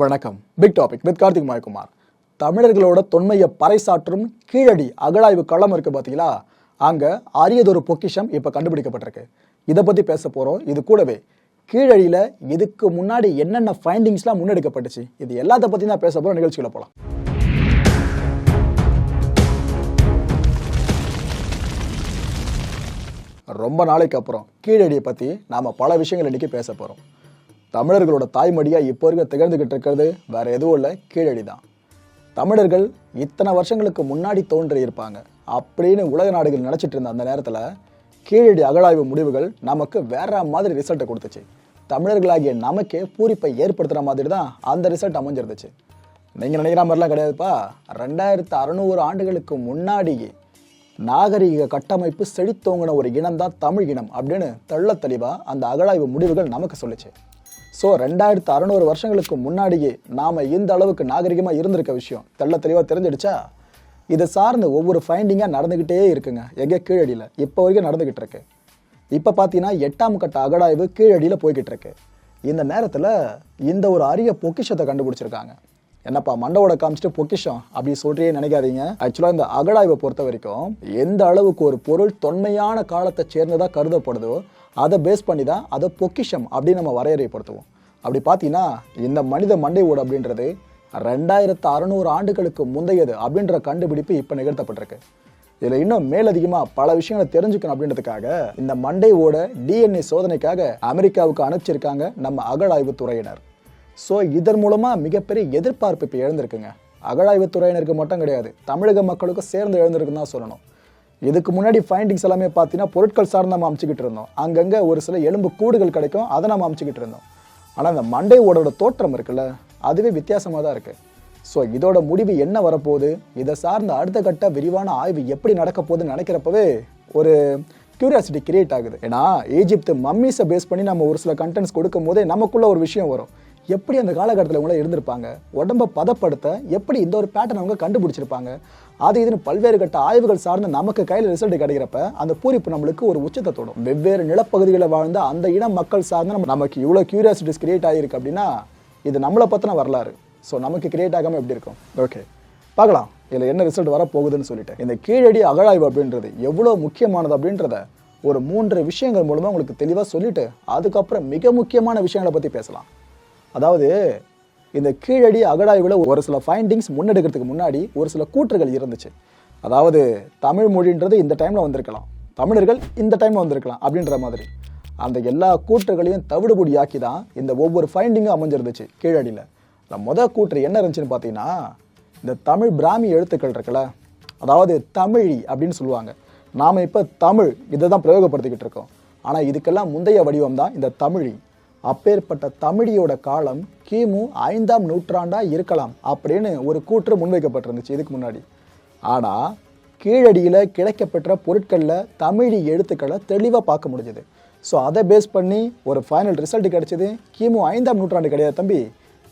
வணக்கம். Big topic with Karthik Mayakumar. தமிழர்களோட தொன்மையை பறைசாற்றும் கீழடி அகழாய்வு களம் இருக்கு பார்த்தீங்களா அங்கே அரியதொரு பொக்கிஷம் இப்போ கண்டுபிடிக்கப்பட்டிருக்கு. இதை பற்றி பேச போகிறோம் இது கூடவே கீழடியில் இதுக்கு முன்னாடி என்னென்ன ஃபைண்டிங்ஸ்லாம் முன்னெடுக்கப்பட்டுச்சு? இது எல்லாத்த பற்றி தான் பேச போகிறோம் நிகழ்ச்சிகளை போகலாம் ரொம்ப நாளைக்கு அப்புறம் கீழடியை பற்றி நாம் பல விஷயங்கள் இன்றைக்கி பேச போகிறோம் தமிழர்களோட தாய்மொழியாக இப்போ இருக்க திகழ்ந்துகிட்டு இருக்கிறது வேற எதுவும் இல்லை கீழடி தான் தமிழர்கள் இத்தனை வருஷங்களுக்கு முன்னாடி தோன்றி இருப்பாங்க அப்படின்னு உலக நாடுகள் நினைச்சிட்டு இருந்த அந்த நேரத்தில் கீழடி அகழாய்வு முடிவுகள் நமக்கு வேற மாதிரி ரிசல்ட்டை கொடுத்துச்சு. தமிழர்களாகிய நமக்கே பூரிப்பை ஏற்படுத்துகிற மாதிரி தான் அந்த ரிசல்ட் அமைஞ்சிருந்துச்சு. நீங்கள் நினைக்கிற மாதிரிலாம் கிடையாதுப்பா. ரெண்டாயிரத்து அறநூறு ஆண்டுகளுக்கு முன்னாடியே நாகரிக கட்டமைப்பு செழித்தோங்கின ஒரு இனம் தான் தமிழ் இனம் அப்படின்னு தெள்ள தெளிவாக அந்த அகழாய்வு முடிவுகள் நமக்கு சொல்லுச்சு. ஸோ ரெண்டாயிரத்து அறநூறு வருஷங்களுக்கு முன்னாடியே நாம் இந்த அளவுக்கு நாகரிகமாக இருந்திருக்க விஷயம். தெள்ள தெளிவாக தெரிஞ்சிடுச்சா? இதை சார்ந்த ஒவ்வொரு ஃபைண்டிங்காக நடந்துக்கிட்டே இருக்குங்க. எங்கே கீழடியில்? இப்போ வரைக்கும் நடந்துக்கிட்டு இருக்கு. இப்போ பார்த்தீங்கன்னா எட்டாம் கட்ட அகழாய்வு கீழடியில் போய்கிட்டு இருக்கு. இந்த நேரத்தில் இந்த ஒரு அரிய பொக்கிஷத்தை கண்டுபிடிச்சிருக்காங்க. என்னப்பா மண்டவோட காமிச்சிட்டு பொக்கிஷம் அப்படி சொல்றியே நினைக்காதீங்க. ஆக்சுவலாக இந்த அகழாய்வை பொறுத்த வரைக்கும் எந்த அளவுக்கு ஒரு பொருள் தொன்மையான காலத்தை சேர்ந்ததாக கருதப்படுதோ அதை பேஸ் பண்ணி தான் அதை பொக்கிஷம் அப்படின்னு நம்ம வரையறைப்படுத்துவோம். அப்படி பார்த்தீங்கன்னா இந்த மனித மண்டை ஓடு அப்படின்றது ரெண்டாயிரத்து அறநூறு ஆண்டுகளுக்கு முந்தையது அப்படின்ற கண்டுபிடிப்பு இப்போ நிகழ்த்தப்பட்டிருக்கு. இதில் இன்னும் மேலதிகமாக பல விஷயங்களை தெரிஞ்சுக்கணும் அப்படின்றதுக்காக இந்த மண்டை ஓட டிஎன்ஏ சோதனைக்காக அமெரிக்காவுக்கு அனுப்பிச்சிருக்காங்க நம்ம அகழாய்வு துறையினர். ஸோ இதன் மூலமாக மிகப்பெரிய எதிர்பார்ப்பு இப்போ எழுந்திருக்குங்க. அகழாய்வு துறையினருக்கு மட்டும் கிடையாது தமிழக மக்களுக்கும் சேர்ந்து எழுந்திருக்குன்னு தான் சொல்லணும். இதுக்கு முன்னாடி ஃபைண்டிங்ஸ் எல்லாமே பார்த்தீங்கன்னா பொருட்கள் சார்ந்து நம்ம அமைச்சிக்கிட்டு இருந்தோம். அங்கங்கே ஒரு சில எலும்பு கூடுகள் கிடைக்கும் அதை நம்ம அமைச்சிக்கிட்டு இருந்தோம். ஆனால் இந்த மண்டை ஓடோட தோற்றம் இருக்குல்ல அதுவே வித்தியாசமாக தான் இருக்குது ஸோ இதோட முடிவு என்ன வரப்போகுது? இதை சார்ந்த அடுத்த கட்ட விரிவான ஆய்வு எப்படி நடக்க போகுதுன்னு நினைக்கிறப்பவே ஒரு கியூரியாசிட்டி கிரியேட் ஆகுது. ஏன்னா ஈஜிப்து மம்மீஸை பேஸ் பண்ணி நம்ம ஒரு சில கண்டென்ட்ஸ் கொடுக்கும் போதே நமக்குள்ள ஒரு விஷயம் வரும். எப்படி அந்த காலகட்டத்தில் இவங்கள இருந்திருப்பாங்க? உடம்பை பதப்படுத்த எப்படி இந்த ஒரு பேட்டர்ன் அவங்க கண்டுபிடிச்சிருப்பாங்க? அது இதுன்னு பல்வேறு கட்ட ஆய்வுகள் சார்ந்து நமக்கு கையில் ரிசல்ட் கிடைக்கிறப்ப அந்த பூரிப்பு நம்மளுக்கு ஒரு உச்சத்தை தொடும். வெவ்வேறு நிலப்பகுதிகளில் வாழ்ந்த அந்த இன மக்கள் சார்ந்து நம்ம நமக்கு இவ்வளோ கியூரியாசிட்டிஸ் கிரியேட் ஆகிருக்கு அப்படின்னா இது நம்மளை பற்றின வரலாறு. ஸோ நமக்கு கிரியேட் ஆகாமல் எப்படி இருக்கும்? ஓகே பார்க்கலாம். இதில் என்ன ரிசல்ட் வரப்போகுதுன்னு சொல்லிட்டு இந்த கீழடி அகழாய்வு அப்படின்றது எவ்வளோ முக்கியமானது அப்படின்றத ஒரு மூன்று விஷயங்கள் மூலமாக உங்களுக்கு தெளிவாக சொல்லிட்டு அதுக்கப்புறம் மிக முக்கியமான விஷயங்களை பற்றி பேசலாம். அதாவது இந்த கீழடி அகழாய்வில் ஒரு சில ஃபைண்டிங்ஸ் முன்னெடுக்கிறதுக்கு முன்னாடி ஒரு சில கூற்றுகள் இருந்துச்சு. அதாவது தமிழ் மொழின்றது இந்த டைமில் வந்திருக்கலாம். தமிழர்கள் இந்த டைமில் வந்திருக்கலாம் அப்படின்ற மாதிரி. அந்த எல்லா கூற்றுகளையும் தவிடுபொடியாக்கி தான் இந்த ஒவ்வொரு ஃபைண்டிங்கும் அமைஞ்சிருந்துச்சு கீழடியில். இந்த மொதல் கூற்று என்ன இருந்துச்சுன்னு பார்த்தீங்கன்னா இந்த தமிழ் பிராமி எழுத்துக்கள் இருக்குல்ல அதாவது தமிழி அப்படின்னு சொல்லுவாங்க. நாம் இப்போ தமிழ் இதை தான் பிரயோகப்படுத்திக்கிட்டு இருக்கோம். ஆனால் இதுக்கெல்லாம் முந்தைய வடிவம் தான் இந்த தமிழி. அப்பேற்பட்ட தமிழியோட காலம் கிமு ஐந்தாம் நூற்றாண்டா இருக்கலாம் அப்படின்னு ஒரு கூற்று முன்வைக்கப்பட்டிருந்துச்சு இதுக்கு முன்னாடி. ஆனால் கீழடியில் கிடைக்கப்பெற்ற பொருட்களில் தமிழி எழுத்துக்களை தெளிவாக பார்க்க முடிஞ்சது. ஸோ அதை பேஸ் பண்ணி ஒரு ஃபைனல் ரிசல்ட் கிடைச்சது கிமு ஐந்தாம் நூற்றாண்டு கிடையாது தம்பி.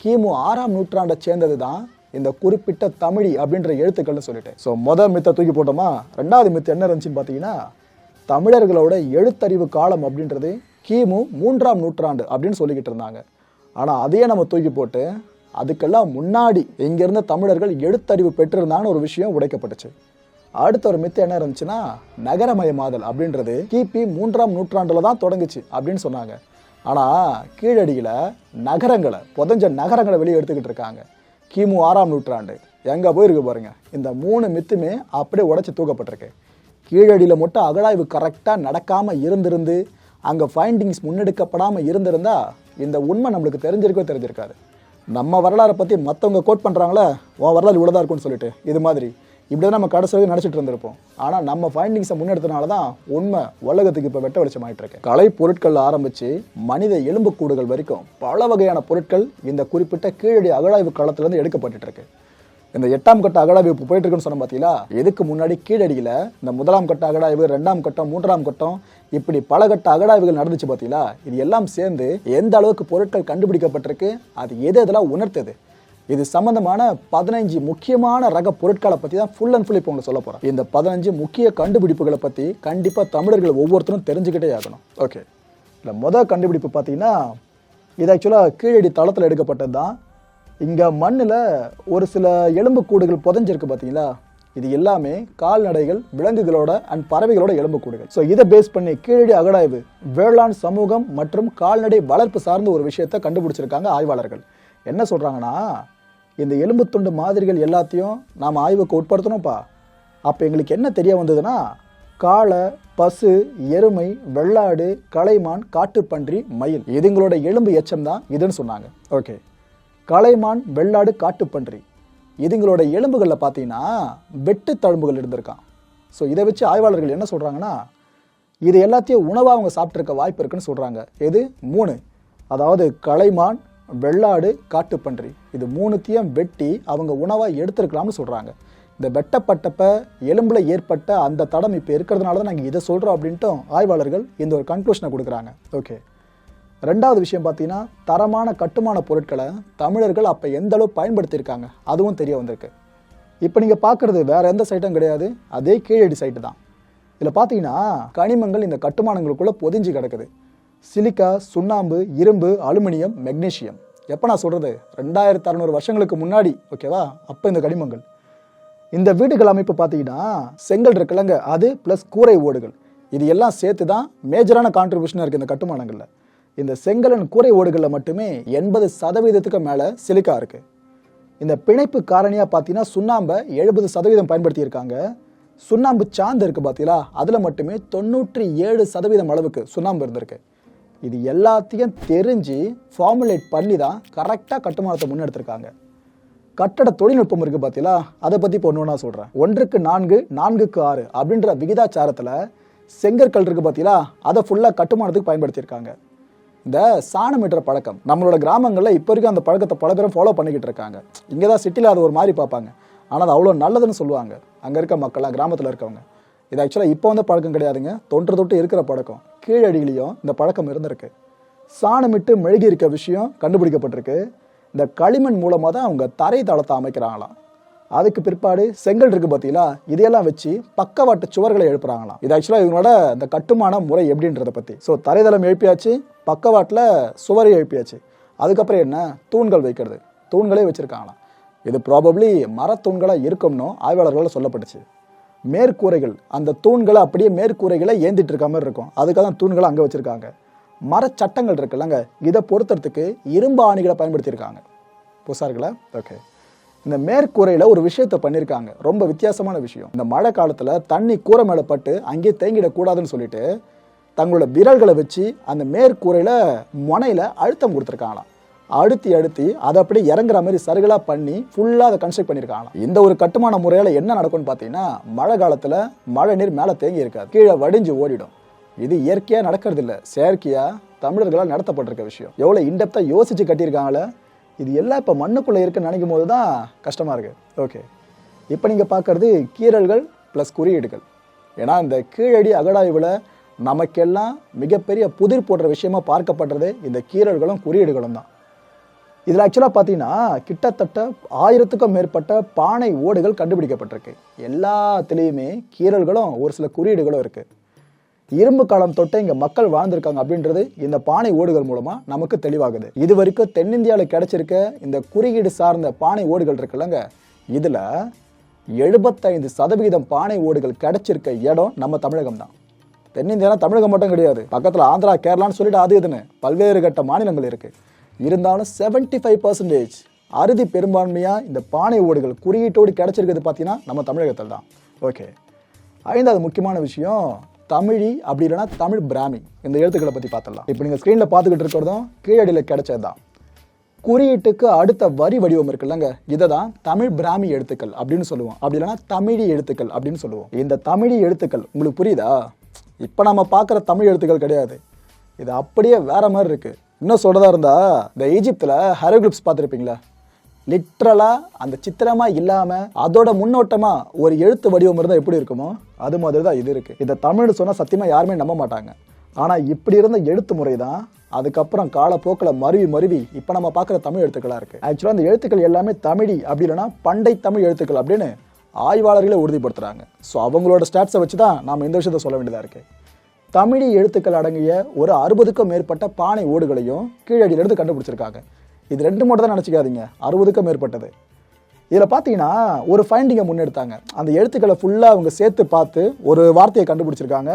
கிமு ஆறாம் நூற்றாண்டை சேர்ந்தது தான் இந்த குறிப்பிட்ட தமிழி அப்படின்ற எழுத்துக்கள்னு சொல்லிட்டேன். ஸோ மொதல் மித்தை தூக்கி போட்டோமா? ரெண்டாவது மித்து என்ன இருந்துச்சுன்னு பார்த்தீங்கன்னா தமிழர்களோட எழுத்தறிவு காலம் அப்படின்றது கிமு மூன்றாம் நூற்றாண்டு அப்படின்னு சொல்லிக்கிட்டு இருந்தாங்க. ஆனால் அதையே நம்ம தூக்கி போட்டு அதுக்கெல்லாம் முன்னாடி இங்கேருந்த தமிழர்கள் எழுத்தறிவு பெற்றிருந்தாங்கன்னு ஒரு விஷயம் உடைக்கப்பட்டுச்சு. அடுத்த ஒரு மித்து என்ன இருந்துச்சுன்னா நகரமயமாதல் அப்படின்றது கிபி மூன்றாம் நூற்றாண்டில் தான் தொடங்குச்சு அப்படின்னு சொன்னாங்க. ஆனால் கீழடியில் நகரங்களை புதஞ்ச நகரங்களை வெளியே எடுத்துக்கிட்டு இருக்காங்க. கிமு ஆறாம் நூற்றாண்டு. எங்கே போயிருக்கு பாருங்கள் இந்த மூணு மித்துமே அப்படியே உடைச்சி தூக்கப்பட்டிருக்கு. கீழடியில் மட்டும் அகழாய்வு கரெக்டாக நடக்காமல் இருந்திருந்து அங்கே ஃபைண்டிங்ஸ் முன்னெடுக்கப்படாமல் இருந்திருந்தா இந்த உண்மை நம்மளுக்கு தெரிஞ்சிருக்கோ தெரிஞ்சிருக்காது. நம்ம வரலாறை பற்றி மற்றவங்க கோட் பண்ணுறாங்களே உன் வரலாறு இவ்வளோ தான் இருக்கும்னு சொல்லிட்டு. இது மாதிரி. இப்படி தான் நம்ம கடைசி வரைக்கும் நினச்சிட்டு இருந்திருப்போம். ஆனால் நம்ம ஃபைண்டிங்ஸை முன்னெடுத்தனால தான் உண்மை உலகத்துக்கு இப்போ வெட்ட வெளிச்சமாயிட்டு இருக்கு கலை பொருட்கள் ஆரம்பித்து மனித எலும்புக்கூடுகள் வரைக்கும் பல வகையான பொருட்கள் இந்த குறிப்பிட்ட கீழடி அகழாய்வு காலத்திலேருந்து எடுக்கப்பட்டுருக்கு இந்த எட்டாம் கட்ட அகழாய்வு போயிட்டு இருக்குன்னு சொன்ன பார்த்தீங்களா எதுக்கு முன்னாடி கீழடியில் இந்த முதலாம் கட்ட அகழாய்வு ரெண்டாம் கட்டம் மூன்றாம் கட்டம் இப்படி பல கட்ட அகழாய்வுகள் நடந்துச்சு பார்த்தீங்களா இது எல்லாம் சேர்ந்து எந்த அளவுக்கு பொருட்கள் கண்டுபிடிக்கப்பட்டிருக்கு? அது எது எதெல்லாம் உணர்த்தது? இது சம்பந்தமான பதினஞ்சு முக்கியமான ரக பொருட்களை பற்றி தான் ஃபுல் அண்ட் ஃபுல் இப்போ உங்களுக்கு சொல்ல போகிறேன் இந்த பதினஞ்சு முக்கிய கண்டுபிடிப்புகளை பற்றி கண்டிப்பாக தமிழர்கள் ஒவ்வொருத்தரும் தெரிஞ்சுக்கிட்டே ஆகணும். ஓகே இல்லை மொதல் கண்டுபிடிப்பு பார்த்தீங்கன்னா இது ஆக்சுவலாக கீழடி தளத்தில் எடுக்கப்பட்டது தான் இங்கே மண்ணில் ஒரு சில எலும்புக்கூடுகள் புதைஞ்சிருக்கு பார்த்தீங்களா இது எல்லாமே கால்நடைகள் விலங்குகளோட அண்ட் பறவைகளோட எலும்புக்கூடுகள் ஸோ இதை பேஸ் பண்ணி கீழடி அகடாய்வு வேளாண் சமூகம் மற்றும் கால்நடை வளர்ப்பு சார்ந்த ஒரு விஷயத்தை கண்டுபிடிச்சிருக்காங்க ஆய்வாளர்கள். என்ன சொல்கிறாங்கன்னா இந்த எலும்பு துண்டு மாதிரிகள் எல்லாத்தையும் நாம் ஆய்வுக்கு உட்படுத்தணும்ப்பா. அப்போ எங்களுக்கு என்ன தெரிய வந்ததுன்னா காளை பசு எருமை வெள்ளாடு கலைமான் காட்டுப்பன்றி மயில். இதுங்களோட எலும்பு எச்சம் தான் இதுன்னு சொன்னாங்க. ஓகே கலைமான் வெள்ளாடு காட்டுப்பன்றி. இதுங்களோட எலும்புகளில் பார்த்தீங்கன்னா வெட்டு தழும்புகள் இருந்திருக்கான் ஸோ இதை வச்சு ஆய்வாளர்கள் என்ன சொல்கிறாங்கன்னா இது எல்லாத்தையும் உணவாக அவங்க சாப்பிட்ருக்க வாய்ப்பு இருக்குன்னு சொல்கிறாங்க எது? மூணு. அதாவது கலைமான் வெள்ளாடு காட்டுப்பன்றி. இது மூணுத்தையும் வெட்டி அவங்க உணவாக எடுத்திருக்கலாம்னு சொல்கிறாங்க இந்த வெட்டப்பட்டப்ப எலும்பில் ஏற்பட்ட அந்த தடம் இப்போ இருக்கிறதுனால தான் நாங்கள் இதை சொல்கிறோம் அப்படின்ட்டு ஆய்வாளர்கள் இந்த ஒரு கன்க்ளூஷனை கொடுக்குறாங்க. ஓகே ரெண்டாவது விஷயம் பார்த்தீங்கன்னா தரமான கட்டுமான பொருட்களை தமிழர்கள் அப்போ எந்த அளவு பயன்படுத்தியிருக்காங்க அதுவும் தெரிய வந்திருக்கு. இப்போ நீங்கள் பார்க்குறது வேற எந்த சைட்டும் கிடையாது அதே கீழடி சைட்டு தான். இதில் பார்த்தீங்கன்னா கனிமங்கள் இந்த கட்டுமானங்களுக்குள்ளே பொதிஞ்சு கிடக்குது. சிலிக்கா சுண்ணாம்பு இரும்பு அலுமினியம் மெக்னீஷியம் எப்போ நான் சொல்கிறது ரெண்டாயிரத்து அறநூறு வருஷங்களுக்கு முன்னாடி ஓகேவா? அப்போ இந்த கனிமங்கள். இந்த வீடுகள் அமைப்பு பார்த்தீங்கன்னா செங்கல் இருக்குல்லங்க அது ப்ளஸ் கூரை ஓடுகள். இது எல்லாம் சேர்த்து தான் மேஜரான கான்ட்ரிபியூஷனாக இருக்குது இந்த கட்டுமானங்களில். இந்த செங்கலன் கூரை ஓடுகளில் மட்டுமே எண்பது சதவீதத்துக்கு மேலே சிலிக்கா இருக்குது இந்த பிணைப்பு காரணியாக பார்த்தீங்கன்னா சுண்ணாம்பை எழுபது சதவீதம் பயன்படுத்தியிருக்காங்க. சுண்ணாம்பு சாந்து இருக்குது பார்த்தீங்களா அதில் மட்டுமே தொண்ணூற்றி ஏழு சதவீதம் அளவுக்கு சுண்ணாம்பு இருந்திருக்கு. இது எல்லாத்தையும் தெரிஞ்சு ஃபார்முலேட் பண்ணி தான் கரெக்டாக கட்டுமானத்தை முன்னெடுத்திருக்காங்க. கட்டட தொழில்நுட்பம் இருக்கு பார்த்தீங்களா அதை பற்றி இப்போ ஒன்று நான் சொல்கிறேன் ஒன்றுக்கு நான்கு நான்குக்கு ஆறு அப்படின்ற விகிதாச்சாரத்தில் செங்கற்கள் இருக்கு பார்த்தீங்களா அதை ஃபுல்லாக கட்டுமானத்துக்கு பயன்படுத்தியிருக்காங்க. இந்த சாணமிட்டுற பழக்கம் நம்மளோட கிராமங்களில் இப்போ வரைக்கும் அந்த பழக்கத்தை பல பேரும் ஃபாலோ பண்ணிக்கிட்டு இருக்காங்க. இங்கே தான் சிட்டியில் அது ஒரு மாதிரி பார்ப்பாங்க. ஆனால் அது அவ்வளோ நல்லதுன்னு சொல்லுவாங்க. அங்கே இருக்க மக்கள்லாம் கிராமத்தில் இருக்கவங்க. இது ஆக்சுவலாக இப்போ வந்து பழக்கம் கிடையாதுங்க. தொன்று தொட்டு இருக்கிற பழக்கம். கீழடியிலையும் இந்த பழக்கம் இருந்திருக்கு. சாணமிட்டு மெழுகி இருக்க விஷயம் கண்டுபிடிக்கப்பட்டிருக்கு. இந்த களிமண் மூலமாக தான் அவங்க தரை தளத்தை அமைக்கிறாங்களாம். அதுக்கு பிற்பாடு செங்கல் இருக்கு பார்த்தீங்களா இதையெல்லாம் வச்சு பக்கவாட்டு சுவர்களை எழுப்புறாங்களாம். இது ஆக்சுவலாக இவங்களோட இந்த கட்டுமான முறை எப்படின்றத பற்றி ஸோ தரைதளம் எழுப்பியாச்சு பக்கவாட்டில் சுவரை எழுப்பியாச்சு. அதுக்கப்புறம் என்ன? தூண்கள் வைக்கிறது. தூண்களே வச்சுருக்காங்களாம். இது ப்ராபப்ளி மரத்தூண்களாக இருக்கும்னு ஆய்வாளர்களால் சொல்லப்பட்டுச்சு. மேற்கூரைகள் அந்த தூண்களை அப்படியே மேற்கூரைகளை ஏந்திட்டு இருக்க மாதிரி இருக்கும். அதுக்காக தான் தூண்களை அங்கே வச்சுருக்காங்க. மரச்சட்டங்கள் இருக்குல்லங்க. இதை பொறுத்துறதுக்கு இரும்பு ஆணிகளை பயன்படுத்தியிருக்காங்க. புதுசாக இருக்குல்ல? ஓகே இந்த மேற்கூரையில் ஒரு விஷயத்தை பண்ணியிருக்காங்க ரொம்ப வித்தியாசமான விஷயம். இந்த மழை காலத்தில் தண்ணி கூரை மேலே பட்டு அங்கேயே தேங்கிடக்கூடாதுன்னு சொல்லிட்டு தங்களோட விரல்களை வச்சு அந்த மேற்கூரையில் முனையில் அழுத்தம் கொடுத்துருக்காங்களாம். அழுத்தி அழுத்தி அதை அப்படியே இறங்குற மாதிரி சருகலாக பண்ணி ஃபுல்லாக அதை கன்ஸ்ட்ரக்ட் பண்ணியிருக்காங்களாம் இந்த ஒரு கட்டுமான முறையில் என்ன நடக்கும்னு பார்த்தீங்கன்னா மழை காலத்தில் மழை நீர் மேலே தேங்கி இருக்காது. கீழே வடிஞ்சு ஓடிடும். இது இயற்கையாக நடக்கிறது இல்லை செயற்கையாக தமிழர்களால் நடத்தப்பட்டிருக்க விஷயம். எவ்வளோ இன்டெப்த்தாக யோசித்து கட்டியிருக்காங்களே இது எல்லாம் இப்போ மண்ணுக்குள்ளே இருக்குன்னு நினைக்கும் போது தான் கஷ்டமாக இருக்குது ஓகே இப்போ நீங்கள் பார்க்குறது கீறல்கள் ப்ளஸ் குறியீடுகள். ஏன்னா இந்த கீழடி அகடாய்வில் நமக்கெல்லாம் மிகப்பெரிய புதிர் போடுற விஷயமா பார்க்கப்படுறது இந்த கீறல்களும் குறியீடுகளும் தான். இதில் ஆக்சுவலாக பார்த்தீங்கன்னா கிட்டத்தட்ட ஆயிரத்துக்கும் மேற்பட்ட பானை ஓடுகள் கண்டுபிடிக்கப்பட்டிருக்கு. எல்லாத்துலேயுமே கீறல்களும் ஒரு சில குறியீடுகளும் இருக்குது இரும்பு காலம் தொட்டு இங்கே மக்கள் வாழ்ந்திருக்காங்க அப்படின்றது இந்த பானை ஓடுகள் மூலமாக நமக்கு தெளிவாகுது. இது வரைக்கும் தென்னிந்தியாவில் கிடைச்சிருக்க இந்த குறியீடு சார்ந்த பானை ஓடுகள் இருக்குல்லங்க. இதில் எழுபத்தைந்து சதவிகிதம் பானை ஓடுகள் கிடைச்சிருக்க இடம் நம்ம தமிழகம் தான். தென்னிந்தியா தமிழகம் மட்டும் கிடையாது. பக்கத்தில் ஆந்திரா கேரளான்னு சொல்லிட்டு அது இதுன்னு பல்வேறு கட்ட மாநிலங்கள் இருக்கு. இருந்தாலும் 75% ஃபைவ் பர்சன்டேஜ் அறுதி பெரும்பான்மையாக இந்த பானை ஓடுகள் குறியீட்டோடு கிடைச்சிருக்கிறது பார்த்தீங்கன்னா நம்ம தமிழகத்தில் தான். ஓகே ஐந்தாவது முக்கியமான விஷயம் தமிழி அப்படி இல்லைனா தமிழ் பிராமி. இந்த எழுத்துக்களை பற்றி பார்த்துடலாம். இப்போ நீங்கள் ஸ்க்ரீனில் பார்த்துக்கிட்டு இருக்கிறதும் கீழடியில் கிடைச்சது தான் குறியீட்டுக்கு அடுத்த வரி வடிவம் இருக்குல்லங்க. இதை தான் தமிழ் பிராமி எழுத்துக்கள் அப்படின்னு சொல்லுவோம். அப்படி இல்லைன்னா தமிழி எழுத்துக்கள் அப்படின்னு சொல்லுவோம். இந்த தமிழி எழுத்துக்கள் உங்களுக்கு புரியுதா? இப்போ நம்ம பார்க்குற தமிழ் எழுத்துக்கள் கிடையாது. இது அப்படியே வேற மாதிரி இருக்குது இன்னும் சொல்கிறதா இருந்தால் இந்த ஈஜிப்தில் ஹெரோகிளிப்ஸ் பார்த்துருப்பீங்களா? லிட்ரலாக அந்த சித்திரமாக இல்லாமல் அதோட முன்னோட்டமாக ஒரு எழுத்து வடிவம் இருந்தால் எப்படி இருக்குமோ அது மாதிரி தான் இது இருக்குது இதை தமிழ்னு சொன்னால் சத்தியமாக யாருமே நம்ப மாட்டாங்க. ஆனால் இப்படி இருந்த எழுத்து முறை தான் அதுக்கப்புறம் காலப்போக்கில் மருவி மருவி இப்போ நம்ம பார்க்குற தமிழ் எழுத்துக்களாக இருக்குது ஆக்சுவலாக அந்த எழுத்துக்கள் எல்லாமே தமிழி அப்படி இல்லைன்னா பண்டை தமிழ் எழுத்துக்கள் அப்படின்னு ஆய்வாளர்களே உறுதிப்படுத்துகிறாங்க ஸோ அவங்களோட ஸ்டாட்ஸை வச்சு தான் நாம் இந்த விஷயத்தை சொல்ல வேண்டியதாக இருக்குது தமிழி எழுத்துக்கள் அடங்கிய ஒரு அறுபதுக்கும் மேற்பட்ட பானை ஓடுகளையும் கீழடியிலிருந்து கண்டுபிடிச்சிருக்காங்க. இது ரெண்டு மட்டும் தான் நினச்சிக்காதீங்க. அறுபதுக்கும் மேற்பட்டது. இதில் பார்த்தீங்கன்னா ஒரு ஃபைண்டிங்கை முன்னெடுத்தாங்க. அந்த எழுத்துக்களை ஃபுல்லாக அவங்க சேர்த்து பார்த்து ஒரு வார்த்தையை கண்டுபிடிச்சிருக்காங்க.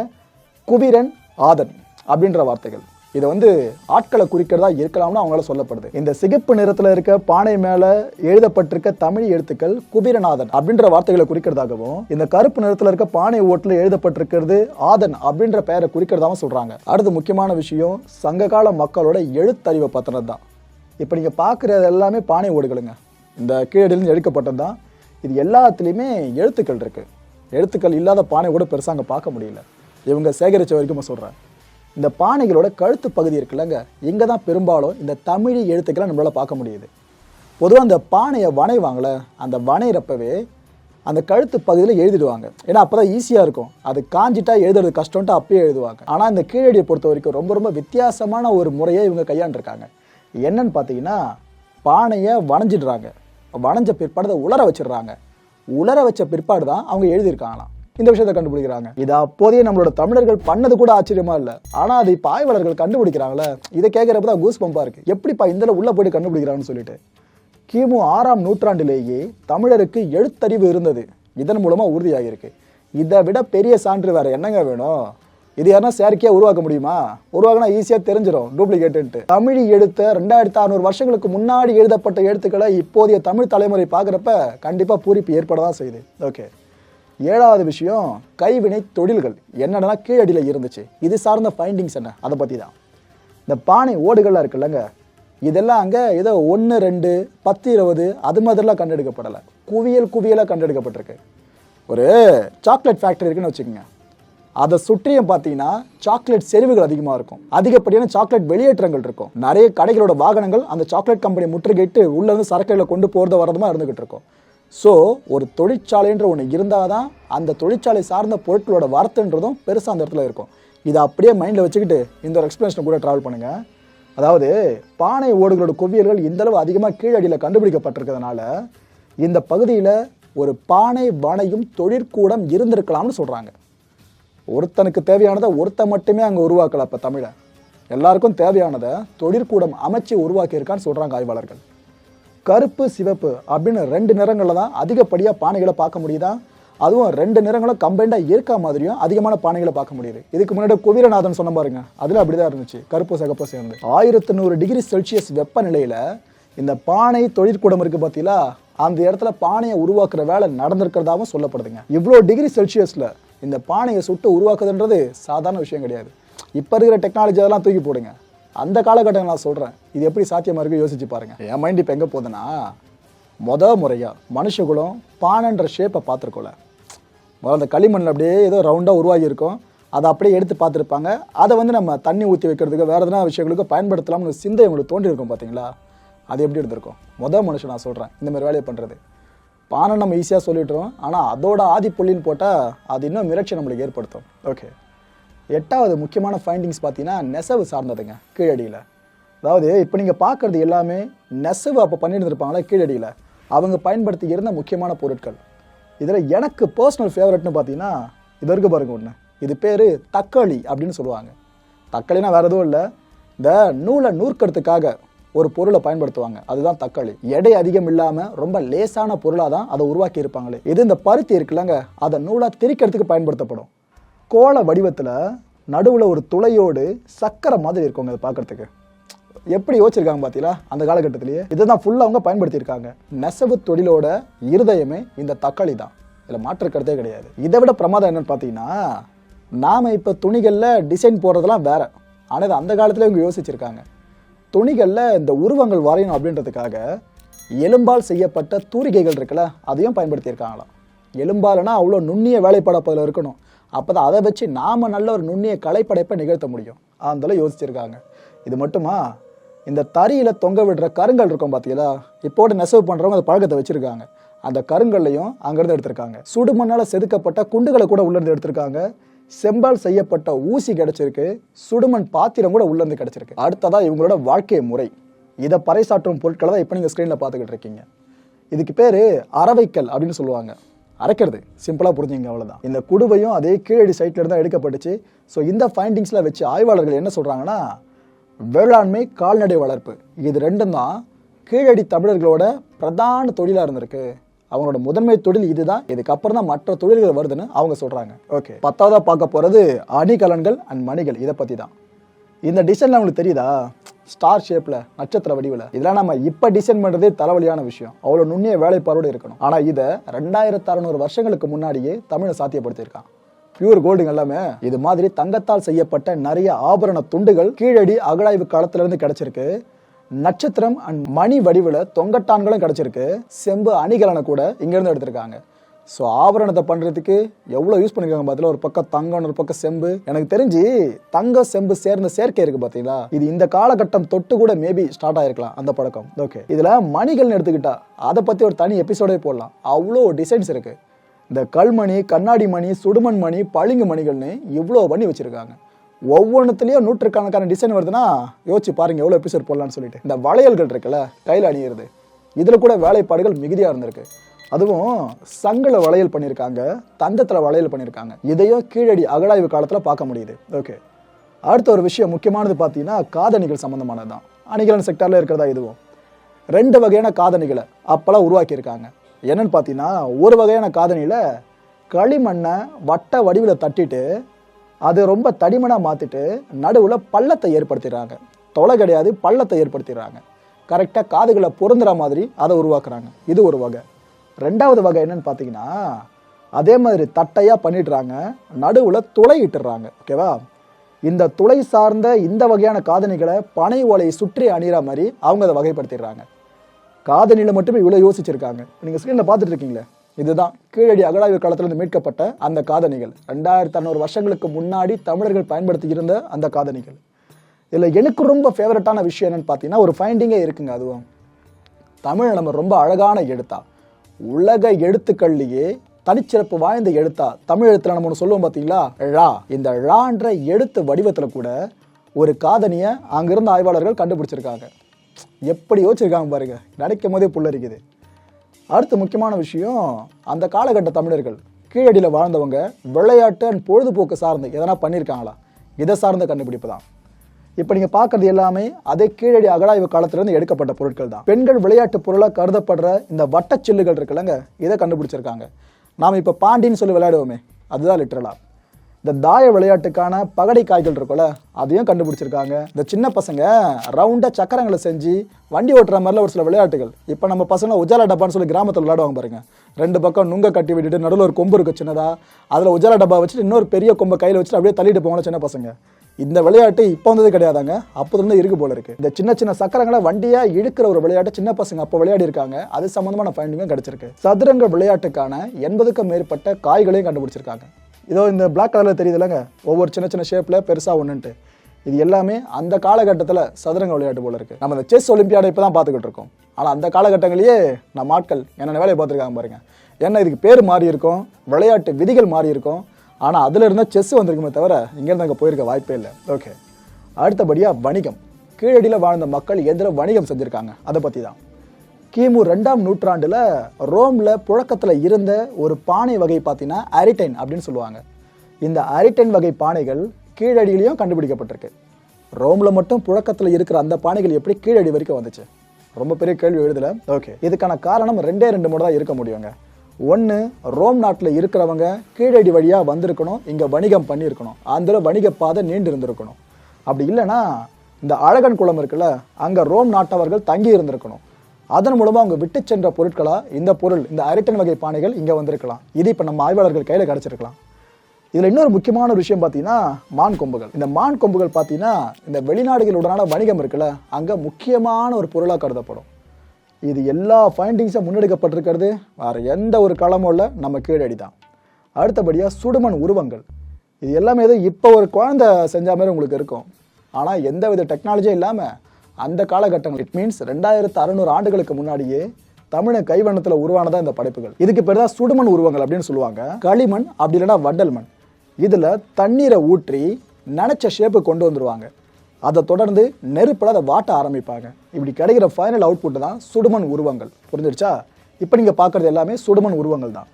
குபிரன் ஆதன் அப்படின்ற வார்த்தைகள். இதை வந்து ஆட்களை குறிக்கிறதா இருக்கலாம்னு அவங்களால சொல்லப்படுது. இந்த சிகப்பு நிறத்தில் இருக்க பானை மேலே எழுதப்பட்டிருக்க தமிழ் எழுத்துக்கள் குபிரநாதன் அப்படின்ற வார்த்தைகளை குறிக்கிறதாகவும் இந்த கருப்பு நிறத்தில் இருக்க பானை ஓட்டில் எழுதப்பட்டிருக்கிறது ஆதன் அப்படின்ற பெயரை குறிக்கிறதாகவும் சொல்கிறாங்க அடுத்து முக்கியமான விஷயம் சங்ககால மக்களோட எழுத்தறிவை பத்தினது தான் இப்போ நீங்கள் பார்க்குறது எல்லாமே பானை ஓடுகளுங்க. இந்த கீழடியிலிருந்து எடுக்கப்பட்டது தான் இது எல்லாத்துலேயுமே எழுத்துக்கள் இருக்குது எழுத்துக்கள் இல்லாத பானை கூட பெருசாக அங்கே பார்க்க முடியல. இவங்க சேகரித்த வரைக்கும் நான் சொல்கிறேன் இந்த பானைகளோட கழுத்து பகுதி இருக்குல்லங்க இங்கே தான் பெரும்பாலும் இந்த தமிழ் எழுத்துக்களை நம்மளால் பார்க்க முடியுது. பொதுவாக அந்த பானையை வணைவாங்களே அந்த வணையிறப்பவே அந்த கழுத்து பகுதியில் எழுதிடுவாங்க. ஏன்னா அப்போ தான் ஈஸியாக இருக்கும். அது காஞ்சிட்டா எழுதுறது கஷ்டம்ட்டு அப்பயே எழுதுவாங்க. ஆனால் இந்த கீழடியை பொறுத்த வரைக்கும் ரொம்ப ரொம்ப வித்தியாசமான ஒரு முறையை இவங்க கையாண்டிருக்காங்க. என்னன்னு பார்த்தீங்கன்னா பானையை வணைஞ்சிடுறாங்க. வணைஞ்ச பிற்பாடு அதை உலர வச்சிடுறாங்க. உலர வச்ச பிற்பாடு தான் அவங்க எழுதியிருக்காங்களாம். இந்த விஷயத்தை கண்டுபிடிக்கிறாங்க. இது அப்போதைய நம்மளோட தமிழர்கள் பண்ணது கூட ஆச்சரியமா இல்லை. ஆனா அது இப்போ ஆய்வாளர்கள் கண்டுபிடிக்கிறாங்களே இதை கேட்குறப்ப தான் கூஸ் பம்பா இருக்கு. எப்படிப்பா இந்த உள்ள போயிட்டு கண்டுபிடிக்கிறாங்கன்னு சொல்லிட்டு. கிமு ஆறாம் நூற்றாண்டிலேயே தமிழருக்கு எழுத்தறிவு இருந்தது. இதன் மூலமா உறுதியாகிருக்கு இதை விட பெரிய சான்று வேற என்னங்க வேணும்? இது யாருன்னா செயற்கையாக உருவாக்க முடியுமா? உருவாக்கினா ஈஸியாக தெரிஞ்சிடும் டூப்ளிகேட்டுன்ட்டு தமிழ் எழுத்த ரெண்டாயிரத்து அறநூறு வருஷங்களுக்கு முன்னாடி எழுதப்பட்ட எழுத்துக்களை இப்போதைய தமிழ் தலைமுறை பார்க்குறப்ப கண்டிப்பாக பூரிப்பு ஏற்பட தான் செய்யுது. ஓகே ஏழாவது விஷயம் கைவினை தொழில்கள். என்னென்னா கீழடியில் இருந்துச்சு. இது சார்ந்த ஃபைண்டிங்ஸ் என்ன? அதை பற்றி தான் இந்த பானை ஓடுகள்லாம் இருக்குல்லங்க. இதெல்லாம் அங்கே ஏதோ ஒன்று ரெண்டு பத்து இருபது அது மாதிரிலாம் கண்டெடுக்கப்படலை. குவியல் குவியலாக கண்டெடுக்கப்பட்டிருக்கு. ஒரு சாக்லேட் ஃபேக்ட்ரி இருக்குன்னு வச்சுக்கோங்க. அதை சுற்றியும் பார்த்தீங்கன்னா சாக்லேட் செறிவுகள் அதிகமாக இருக்கும். அதிகப்படியான சாக்லேட் வெளியேற்றங்கள் இருக்கும். நிறைய கடைகளோட வாகனங்கள் அந்த சாக்லேட் கம்பெனி முற்றுகையிட்டு உள்ளேருந்து சரக்குகளை கொண்டு போகிறது வரதுமா இருந்துகிட்டு இருக்கும். ஸோ ஒரு தொழிற்சாலைன்ற ஒன்று இருந்தால் தான் அந்த தொழிற்சாலை சார்ந்த பொருட்களோட வரத்துன்றதும் பெருசாக அந்த இடத்துல இருக்கும். இதை அப்படியே மைண்டில் வச்சுக்கிட்டு இந்த ஒரு எக்ஸ்பிளேஷனை கூட ட்ராவல் பண்ணுங்கள் அதாவது பானை ஓடுகளோட குவியல்கள் இந்தளவு அதிகமாக கீழடியில் கண்டுபிடிக்கப்பட்டிருக்கிறதுனால இந்த பகுதியில் ஒரு பானை வனையும் தொழிற்கூடம் இருந்திருக்கலாம்னு சொல்கிறாங்க ஒருத்தனுக்கு தேவையானதை ஒருத்தன் மட்டுமே அங்கே உருவாக்கலை இப்போ தமிழை. எல்லாருக்கும் தேவையானதை தொழிற்கூடம் அமைச்சு உருவாக்கியிருக்கான்னு சொல்கிறாங்க ஆய்வாளர்கள். கருப்பு சிவப்பு அப்படின்னு ரெண்டு நிறங்களில் தான் அதிகப்படியாக பானைகளை பார்க்க முடியுதா? அதுவும் ரெண்டு நிறங்களும் கம்பைண்டாக இருக்க மாதிரியும் அதிகமான பானைகளை பார்க்க முடியுது. இதுக்கு முன்னாடி குவீரநாதன் சொன்ன பாருங்க. அதில் அப்படிதான் இருந்துச்சு. கருப்பு சிகப்பு சேர்ந்து. ஆயிரத்தி நூறு டிகிரி செல்சியஸ் வெப்பநிலையில் இந்த பானை தொழிற்கூடம் இருக்குது பார்த்தீங்களா அந்த இடத்துல பானையை உருவாக்குற வேலை நடந்திருக்கிறதாவும் சொல்லப்படுதுங்க. இவ்வளோ டிகிரி செல்சியஸில் இந்த பானையை சுட்டு உருவாக்குதுன்றது சாதாரண விஷயம் கிடையாது. இப்போ இருக்கிற டெக்னாலஜி அதெல்லாம் தூக்கி போடுங்க. அந்த காலகட்டங்கள் நான் சொல்கிறேன் இது எப்படி சாத்தியமாக இருக்கு யோசிச்சு பாருங்க. என் மைண்ட் இப்போ எங்கே போகுதுன்னா மொத முறையாக மனுஷகுலம் பானைன்ற ஷேப்பை பார்த்துருக்கோல முதல்ல அந்த களிமண்ணில் அப்படியே ஏதோ ரவுண்டாக உருவாகி இருக்கும். அதை அப்படியே எடுத்து பார்த்துருப்பாங்க. அதை வந்து நம்ம தண்ணி ஊற்றி வைக்கிறதுக்கு வேறு எதனா விஷயங்களுக்கு பயன்படுத்தலாம்னு சிந்தை உங்களுக்கு தோன்றியிருக்கும் பார்த்தீங்களா அது எப்படி எடுத்திருக்கோம்? மொதல் மனுஷன் நான் சொல்கிறேன் இந்த மாதிரி வேலையை பண்ணுறது பானை நம்ம ஈஸியாக சொல்லிட்டுருவோம். ஆனால் அதோட ஆதிப்புள்ளின்னு போட்டால் அது இன்னும் மிரட்சி நம்மளுக்கு ஏற்படுத்தும். ஓகே எட்டாவது முக்கியமான ஃபைண்டிங்ஸ் பார்த்தீங்கன்னா நெசவு சார்ந்ததுங்க கீழடியில். அதாவது இப்போ நீங்கள் பார்க்குறது எல்லாமே நெசவு அப்போ பண்ணிட்டு கீழடியில். அவங்க பயன்படுத்தி இருந்த முக்கியமான பொருட்கள். இதில் எனக்கு பர்சனல் ஃபேவரட்னு பார்த்தீங்கன்னா இது இருக்கு பாருங்க ஒன்று இது பேர் தக்காளி அப்படின்னு சொல்லுவாங்க. தக்காளினா வேறு எதுவும் இல்லை. இந்த நூலை நூற்கிறதுக்காக ஒரு பொருளை பயன்படுத்துவாங்க. அதுதான் தக்காளி. எடை அதிகம் இல்லாமல் ரொம்ப லேசான பொருளாக தான் அதை உருவாக்கி இருப்பாங்களே இது இந்த பருத்தி இருக்குல்லங்க? அதை நூலாக திரிக்கிறதுக்கு பயன்படுத்தப்படும். கோள வடிவத்தில் நடுவில் ஒரு துளையோடு சக்கரை மாதிரி இருக்குங்க அதை பார்க்கறதுக்கு. எப்படி யோசிச்சிருக்காங்க பார்த்தீங்களா அந்த காலகட்டத்திலேயே. இதை தான் ஃபுல்லாக அவங்க பயன்படுத்தியிருக்காங்க. நெசவு தொழிலோட இருதயமே இந்த தக்காளி தான். இதில் மாற்றுக்கிறதே கிடையாது. இதை விட பிரமாதம் என்னன்னு பார்த்தீங்கன்னா நாம் இப்போ துணிகளில் டிசைன் போடுறதெல்லாம் வேற. ஆனால் அந்த காலத்துல இவங்க யோசிச்சிருக்காங்க. துணிகளில் இந்த உருவங்கள் வரையணும் அப்படின்றதுக்காக எலும்பால் செய்யப்பட்ட தூரிகைகள் இருக்குல்ல அதையும் பயன்படுத்தியிருக்காங்களாம். எலும்பாலனா அவ்வளோ நுண்ணிய வேலைப்படப்பதில் இருக்கணும். அப்போ தான் அதை வச்சு நாம் நல்ல ஒரு நுண்ணிய கலைப்படைப்பை நிகழ்த்த முடியும். அதெல்லாம் யோசிச்சிருக்காங்க. இது மட்டுமா? இந்த தறியில் தொங்க விடுற கருங்கல் இருக்கும் பார்த்தீங்களா இப்போட நெசவு பண்ணுறவங்க அந்த பழக்கத்தை வச்சுருக்காங்க. அந்த கருங்கல்லையும் அங்கேருந்து எடுத்திருக்காங்க. சுடுமண்ணால் செதுக்கப்பட்ட குண்டுகளை கூட உள்ளேருந்து எடுத்திருக்காங்க. செம்பால் செய்யப்பட்ட ஊசி கிடைச்சிருக்கு சுடுமண் பாத்திரம் கூட உள்ளேருந்து கிடைச்சிருக்கு. அடுத்ததாக இவங்களோட வாழ்க்கை முறை. இதை பறைசாற்றும் பொருட்களை தான் இப்போ நீங்கள் ஸ்க்ரீனில் பார்த்துக்கிட்டு இருக்கீங்க. இதுக்கு பேர் அறவைக்கல் அப்படின்னு சொல்லுவாங்க. அரைக்கிறது. சிம்பிளாக புரிஞ்சுங்க அவ்வளோதான் இந்த குடுவையும் அதே கீழடி சைட்டில் இருந்தால் தான் எடுக்கப்பட்டுச்சு. ஸோ இந்த ஃபைண்டிங்ஸில் வச்சு ஆய்வாளர்கள் என்ன சொல்கிறாங்கன்னா வேளாண்மை கால்நடை வளர்ப்பு. இது ரெண்டும் தான் கீழடி தமிழர்களோட பிரதான தொழிலாக இருந்திருக்கு. அவங்களோட முதன்மை தொழில் இதுதான். இதுக்கப்புறம் தான் மற்ற தொழில்கள் வருதுன்னு அவங்க சொல்றாங்க. ஓகே பத்தாவதா பார்க்க போறது அணிகலன்கள் அண்ட் மணிகள். இதை பத்தி தான் இந்த டிசைன்ல உங்களுக்கு தெரியுதா? ஸ்டார் ஷேப்ல நட்சத்திர வடிவில். இதெல்லாம் நம்ம இப்ப டிசைன் பண்றதே தலைவலியான விஷயம். அவ்வளவு நுண்ணிய வேலைப்பாடோடு இருக்கணும். ஆனா இதை ரெண்டாயிரத்து அறுநூறு வருஷங்களுக்கு முன்னாடியே தமிழை சாத்தியப்படுத்தியிருக்கான். பியூர் கோல்டுங்க எல்லாமே இது மாதிரி தங்கத்தால் செய்யப்பட்ட நிறைய ஆபரண துண்டுகள் கீழடி அகழாய்வு காலத்துல இருந்து கிடைச்சிருக்கு. நட்சத்திரம் அண்ட் மணி வடிவில் தொங்கட்டான்களும் கிடச்சிருக்கு. செம்பு அணிகலனை கூட இங்கேருந்து எடுத்திருக்காங்க. ஸோ ஆபரணத்தை பண்ணுறதுக்கு எவ்வளோ யூஸ் பண்ணிருக்காங்க பார்த்தீங்களா ஒரு பக்கம் தங்கம் ஒரு பக்கம் செம்பு. எனக்கு தெரிஞ்சு தங்கம் செம்பு சேர்ந்த சேர்க்கை இருக்கு பார்த்தீங்களா இது இந்த காலகட்டம் தொட்டு கூட மேபி ஸ்டார்ட் ஆயிருக்கலாம் அந்த பழக்கம். ஓகே இதில் மணிகள்னு எடுத்துக்கிட்டா அதை பற்றி ஒரு தனி எபிசோடே போடலாம். அவ்வளோ டிசைன்ஸ் இருக்குது இந்த கல்மணி கண்ணாடி மணி சுடுமண் மணி பளிங்கு மணிகள்னு இவ்வளோ பண்ணி வச்சுருக்காங்க. ஒவ்வொன்றுத்துலேயும் நூற்றுக்கணக்கான டிசைன் வருதுன்னா யோசிச்சு பாருங்க எவ்வளோ எபிசோட் போடலான்னு சொல்லிட்டு. இந்த வளையல்கள் இருக்குல்ல கையில் அணியிறது. இதில் கூட வேலைப்பாடுகள் மிகுதியாக இருந்திருக்கு. அதுவும் சங்கில வளையல் பண்ணியிருக்காங்க தந்தத்தில் வளையல் பண்ணியிருக்காங்க இதையும் கீழடி அகழாய்வு காலத்தில் பார்க்க முடியுது. ஓகே அடுத்த ஒரு விஷயம் முக்கியமானது பார்த்தீங்கன்னா காதணிகள் சம்மந்தமானது தான் அணிகலன் செக்டாரில் இருக்கிறதா இதுவும். ரெண்டு வகையான காதணிகளை அப்போல்லாம் உருவாக்கியிருக்காங்க. என்னன்னு பார்த்தீங்கன்னா ஒரு வகையான காதணியில் களிமண்ணை வட்ட வடிவில் தட்டிட்டு அது ரொம்ப தடிமனாக மாற்றிட்டு நடுவில் பள்ளத்தை ஏற்படுத்திடுறாங்க. தொலை கிடையாது பள்ளத்தை ஏற்படுத்திடுறாங்க. கரெக்டாக காதுகளை பொருந்துற மாதிரி அதை உருவாக்குறாங்க. இது ஒரு வகை. ரெண்டாவது வகை என்னன்னு பார்த்தீங்கன்னா அதே மாதிரி தட்டையாக பண்ணிடுறாங்க. நடுவில் துளை இட்டுறாங்க. ஓகேவா இந்த துளை சார்ந்த இந்த வகையான காதணிகளை பனை ஓலையை சுற்றி அணிகிற மாதிரி அவங்க அதை வகைப்படுத்திடுறாங்க. காதணியில் மட்டுமே இவ்வளோ யோசிச்சிருக்காங்க. நீங்கள் ஸ்க்ரீனில் பார்த்துட்டு இருக்கீங்களே? இதுதான் கீழடி அகழாய்வு காலத்திலிருந்து மீட்கப்பட்ட அந்த காதணிகள். ரெண்டாயிரத்தி அறநூறு வருஷங்களுக்கு முன்னாடி தமிழர்கள் பயன்படுத்தி இருந்த அந்த காதணிகள். இதில் எனக்கு ரொம்ப ஃபேவரட்டான விஷயம் என்னன்னு பார்த்தீங்கன்னா ஒரு ஃபைண்டிங்கே இருக்குங்க அதுவும். தமிழ் நம்ம ரொம்ப அழகான எழுத்தா. உலக எழுத்துக்கள்லேயே தனிச்சிறப்பு வாய்ந்த எழுத்தா. தமிழ் எழுத்துல நம்ம ஒன்று சொல்லுவோம் பார்த்தீங்களா ழா இந்த ழான்ற எழுத்து வடிவத்தில் கூட ஒரு காதணியை அங்கிருந்த ஆய்வாளர்கள் கண்டுபிடிச்சிருக்காங்க. எப்படி யோசிச்சிருக்காங்க பாருங்க. நினைக்கும் போதே புல்லரிக்குது. அடுத்து முக்கியமான விஷயம் அந்த காலகட்ட தமிழர்கள் கீழடியில் வாழ்ந்தவங்க விளையாட்டு அண்ட் பொழுதுபோக்கு சார்ந்து எதனா பண்ணியிருக்காங்களா இதை சார்ந்த கண்டுபிடிப்பு தான். இப்போ நீங்கள் பார்க்கறது எல்லாமே அதே கீழடி அகழாய்வு காலத்திலேருந்து எடுக்கப்பட்ட பொருட்கள் தான். பெண்கள் விளையாட்டு பொருளாக கருதப்படுற இந்த வட்டச்சில்லுகள் இருக்குல்லங்க இதை கண்டுபிடிச்சிருக்காங்க. நாம் இப்போ பாண்டின்னு சொல்லி விளையாடுவோமே அதுதான் லிட்ரலாக இந்த தாய விளையாட்டுக்கான பகடை காய்கள் இருக்கும்ல அதையும் கண்டுபிடிச்சிருக்காங்க. இந்த சின்ன பசங்க ரவுண்டாக சக்கரங்களை செஞ்சு வண்டி ஓட்டுற மாதிரிலாம் ஒரு சில விளையாட்டுகள். இப்போ நம்ம பசங்க உஜாலா டப்பான்னு சொல்லி கிராமத்தில் விளையாடுவாங்க பாருங்க. ரெண்டு பக்கம் நுங்க கட்டி விட்டுட்டு நடுவில் ஒரு கொம்பு இருக்கு சின்னதா. அதில் உஜாலா டப்பா வச்சுட்டு இன்னொரு பெரிய கொம்பை கையில் வச்சுட்டு அப்படியே தள்ளிட்டு போவாங்க சின்ன பசங்க. இந்த விளையாட்டு இப்போ வந்தது கிடையாதாங்க. அப்போதுலேருந்து இருக்கு போல இருக்கு. இந்த சின்ன சின்ன சக்கரங்களை வண்டியா இழுக்கிற ஒரு விளையாட்டு சின்ன பசங்க அப்போ விளையாடி இருக்காங்க அது சம்பந்தமான ஃபைண்டிங்கும் கிடைச்சிருக்கு. சதுரங்க விளையாட்டுக்கான எண்பதுக்கும் மேற்பட்ட காய்களையும் கண்டுபிடிச்சிருக்காங்க. இதோ இந்த பிளாக் கலரில் தெரியுதுல்லங்க ஒவ்வொரு சின்ன சின்ன ஷேப்பில் பெருசாக ஒன்றுன்ட்டு இது எல்லாமே அந்த காலகட்டத்தில் சதுரங்க விளையாட்டு போல இருக்குது நம்ம இந்த செஸ் ஒலிம்பியாடை இப்போ தான் பார்த்துக்கிட்டு இருக்கோம். ஆனால் அந்த காலகட்டங்களையே நம்ம ஆட்கள் என்னென்ன வேலையை பார்த்துருக்காங்க பாருங்கள் ஏன்னா இதுக்கு பேர் மாறி இருக்கும் விளையாட்டு விதிகள் மாறி இருக்கும். ஆனால் அதில் இருந்தால் செஸ் வந்திருக்குமே தவிர இங்கேருந்து அங்கே போயிருக்க வாய்ப்பே இல்லை. ஓகே அடுத்தபடியாக வணிகம். கீழடியில் வாழ்ந்த மக்கள் எதிர வணிகம் செஞ்சுருக்காங்க. அதை பற்றி தான் கிமு ரெண்டாம் நூற்றாண்டில் ரோமில் புழக்கத்தில் இருந்த ஒரு பானை வகை பார்த்தீங்கன்னா அரிட்டைன் அப்படின்னு சொல்லுவாங்க. இந்த அரிட்டைன் வகை பானைகள் கீழடியிலையும் கண்டுபிடிக்கப்பட்டிருக்கு. ரோமில் மட்டும் புழக்கத்தில் இருக்கிற அந்த பானைகள் எப்படி கீழடி வரைக்கும் வந்துச்சு? ரொம்ப பெரிய கேள்வி எழுதல. ஓகே. இதுக்கான காரணம் ரெண்டே ரெண்டு முறை தான் இருக்க முடியுங்க. ஒன்று ரோம் நாட்டில் இருக்கிறவங்க கீழடி வழியாக வந்திருக்கணும் இங்கே வணிகம் பண்ணியிருக்கணும். அந்த வணிக பாதை நீண்டு இருந்திருக்கணும். அப்படி இல்லைன்னா இந்த அழகன் குளம் இருக்குல்ல அங்கே ரோம் நாட்டவர்கள் தங்கி இருந்திருக்கணும். அதன் மூலமாக அவங்க விட்டு சென்ற பொருட்களாக இந்த பொருள் இந்த அரிட்டன் வகை பானைகள் இங்கே வந்திருக்கலாம். இது இப்போ நம்ம ஆய்வாளர்கள் கையில் கிடச்சிருக்கலாம். இதில் இன்னொரு முக்கியமான ஒரு விஷயம் பார்த்தீங்கன்னா மான் கொம்புகள். இந்த மான் கொம்புகள் பார்த்தீங்கன்னா இந்த வெளிநாடுகளுடனான வணிகம் இருக்குல்ல அங்கே முக்கியமான ஒரு பொருளாக கருதப்படும். இது எல்லா ஃபைண்டிங்ஸும் முன்னெடுக்கப்பட்டிருக்கிறது. வேறு எந்த ஒரு களமும் இல்லை நம்ம கீழடி தான் அடுத்தபடியாக சுடுமண் உருவங்கள். இது எல்லாமே ஏதோ இப்போ ஒரு குழந்தை செஞ்ச மாதிரி உங்களுக்கு இருக்கும். ஆனால் எந்த வித டெக்னாலஜியும் இல்லாமல் அந்த காலகட்டங்கள். இட் மீன்ஸ் ரெண்டாயிரத்து அறநூறு ஆண்டுகளுக்கு முன்னாடியே தமிழ கைவண்ணத்தில் உருவானதா இந்த படைப்புகள். இதுக்கு பேர் தான் சுடுமண் உருவங்கள் அப்படின்னு சொல்லுவாங்க. களிமண் அப்படி இல்லைன்னா வண்டல் மண். இதில் தண்ணீரை ஊற்றி நினச்ச ஷேப்பு கொண்டு வந்துடுவாங்க அதை தொடர்ந்து நெருப்பில் அதை வாட்ட ஆரம்பிப்பாங்க. இப்படி கிடைக்கிற ஃபைனல் அவுட்புட் தான் சுடுமண் உருவங்கள். புரிஞ்சிருச்சா? இப்போ நீங்கள் பார்க்குறது எல்லாமே சுடுமண் உருவங்கள் தான்.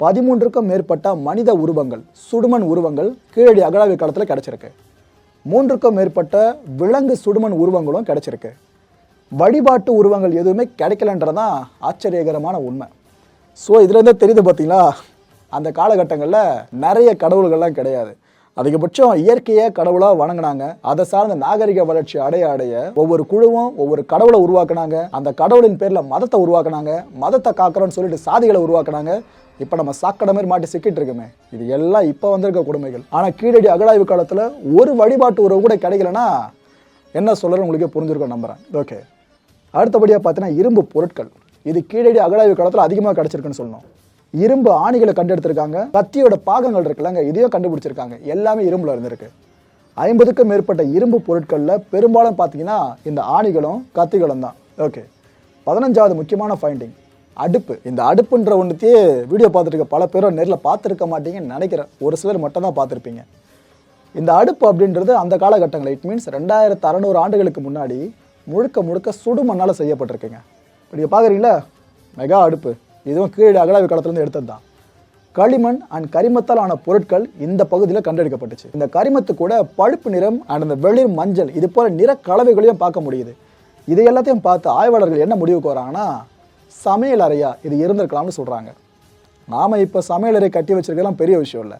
பதிமூன்றுக்கும் மேற்பட்ட மனித உருவங்கள் சுடுமண் உருவங்கள் கீழடி அகழாவி காலத்தில் கிடச்சிருக்கு. மூன்றுக்கும் மேற்பட்ட விலங்கு சுடுமண் உருவங்களும் கிடைச்சிருக்கு. வழிபாட்டு உருவங்கள் எதுவுமே கிடைக்கலன்றதான் ஆச்சரியகரமான உண்மை. ஸோ இதுலேருந்தே தெரியுது பார்த்தீங்களா அந்த காலகட்டங்களில் நிறைய கடவுள்கள்லாம் கிடையாது. அதிகபட்சம் இயற்கையை கடவுளாக வணங்கினாங்க. அதை சார்ந்த நாகரிக வளர்ச்சி அடைய அடைய ஒவ்வொரு குழுவும் ஒவ்வொரு கடவுளை உருவாக்குனாங்க. அந்த கடவுளின் பேரில் மதத்தை உருவாக்குனாங்க. மதத்தை காக்கிறோன்னு சொல்லிட்டு சாதிகளை உருவாக்குனாங்க. இப்போ நம்ம சாக்கடை மாதிரி மாட்டி சிக்கிட்டு இருக்குமே. இது எல்லாம் இப்போ வந்திருக்க கொடுமைகள். ஆனால் கீழடி அகழாய்வு காலத்தில் ஒரு வழிபாட்டு உறவு கூட கிடைக்கலனா என்ன சொல்கிறேன் உங்களுக்கே புரிஞ்சிருக்கும் நம்புறேன். ஓகே அடுத்தபடியாக பார்த்தீங்கன்னா இரும்பு பொருட்கள். இது கீழடி அகழாய்வு காலத்தில் அதிகமாக கிடச்சிருக்குன்னு சொல்லணும். இரும்பு ஆணிகளை கண்டெடுத்திருக்காங்க. கத்தியோட பாகங்கள் இருக்குல்லங்க இதையும் கண்டுபிடிச்சிருக்காங்க. எல்லாமே இரும்புல இருந்திருக்கு. ஐம்பதுக்கும் மேற்பட்ட இரும்பு பொருட்களில் பெரும்பாலும் பார்த்தீங்கன்னா இந்த ஆணிகளும் கத்திகளும் தான். ஓகே பதினஞ்சாவது முக்கியமான ஃபைண்டிங் அடுப்பு. இந்த அடுப்புன்ற ஒன்றுத்தையே வீடியோ பார்த்துருக்க பல பேரும் நேரில் பார்த்துருக்க மாட்டீங்கன்னு நினைக்கிறேன். ஒரு சிலர் மட்டும் தான் பார்த்துருப்பீங்க. இந்த அடுப்பு அப்படின்றது அந்த காலகட்டங்கள் இட் மீன்ஸ் ரெண்டாயிரத்து அறநூறு ஆண்டுகளுக்கு முன்னாடி முழுக்க முழுக்க சுடு மண்ணால் செய்யப்பட்டிருக்குங்க. இப்படி பார்க்குறீங்களா மெகா அடுப்பு. இதுவும் கீழே அகலாவி காலத்துலேருந்து எடுத்தது தான் களிமண் அண்ட் கரிமத்தால் ஆன பொருட்கள் இந்த பகுதியில் கண்டெடுக்கப்பட்டுச்சு. இந்த கரிமத்து கூட பழுப்பு நிறம் அண்ட் அந்த வெளிர் மஞ்சள் இது போல நிற கலவைகளையும் பார்க்க முடியுது. இது எல்லாத்தையும் பார்த்து ஆய்வாளர்கள் என்ன முடிவுக்கு வராங்கன்னா சமையல் அறையா இது இருந்திருக்கலாம்னு சொல்கிறாங்க நாம் இப்போ சமையலறை கட்டி வச்சிருக்கலாம் பெரிய விஷயம் இல்லை.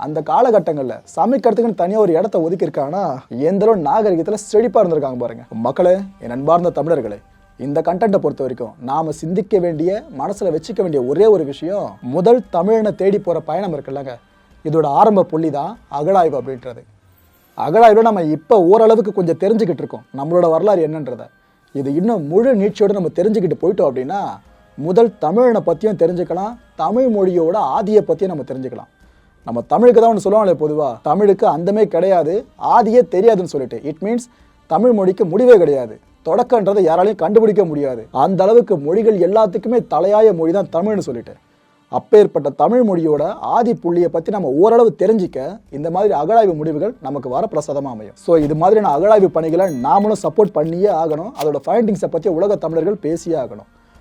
அந்த காலகட்டங்களில் சமைக்கிறதுக்குன்னு தனியாக ஒரு இடத்த ஒதுக்கியிருக்காங்கன்னா எந்தளவு நாகரிகத்தில் செழிப்பாக இருந்திருக்காங்க பாருங்கள் மக்களே என் அன்பார்ந்த தமிழர்களே இந்த கண்டென்ட்டை பொறுத்த வரைக்கும் நாம் சிந்திக்க வேண்டிய மனசில் வச்சுக்க வேண்டிய ஒரே ஒரு விஷயம் முதல் தமிழனை தேடி போகிற பயணம் இருக்குல்லங்க. இதோட ஆரம்ப புள்ளி தான் அகழாய்வு அப்படின்றது. அகழாய்வில் நம்ம இப்போ ஓரளவுக்கு கொஞ்சம் தெரிஞ்சுக்கிட்டு இருக்கோம். நம்மளோட வரலாறு என்னன்றதை. இது இன்னும் முழு நீட்சியோடு நம்ம தெரிஞ்சுக்கிட்டு போயிட்டோம் அப்படின்னா முதல் தமிழனை பற்றியும் தெரிஞ்சுக்கலாம் தமிழ் மொழியோட ஆதியை பற்றியும் நம்ம தெரிஞ்சுக்கலாம். நம்ம தமிழுக்கு தான் ஒன்று சொல்லுவாங்களே பொதுவாக தமிழுக்கு அந்தமே கிடையாது ஆதியே தெரியாதுன்னு சொல்லிட்டு. இட் மீன்ஸ் தமிழ் மொழிக்கு முடிவே கிடையாது. தொடக்கன்றதை யாராலையும் கண்டுபிடிக்க முடியாது. அந்த அளவுக்கு மொழிகள் எல்லாத்துக்குமே தலையாய மொழி தான் தமிழ்னு சொல்லிட்டு. அப்பேற்பட்ட தமிழ் மொழியோட ஆதி புள்ளியை பற்றி நம்ம ஓரளவு தெரிஞ்சிக்க இந்த மாதிரி அகழாய்வு முடிவுகள் நமக்கு வர பிரசாதமாக அமையும். ஸோ இது மாதிரியான அகழாய்வு பணிகளை நாமளும் சப்போர்ட் பண்ணியே ஆகணும். அதோட ஃபைண்டிங்ஸை பற்றி உலக தமிழர்கள் பேசியே ஆகணும்.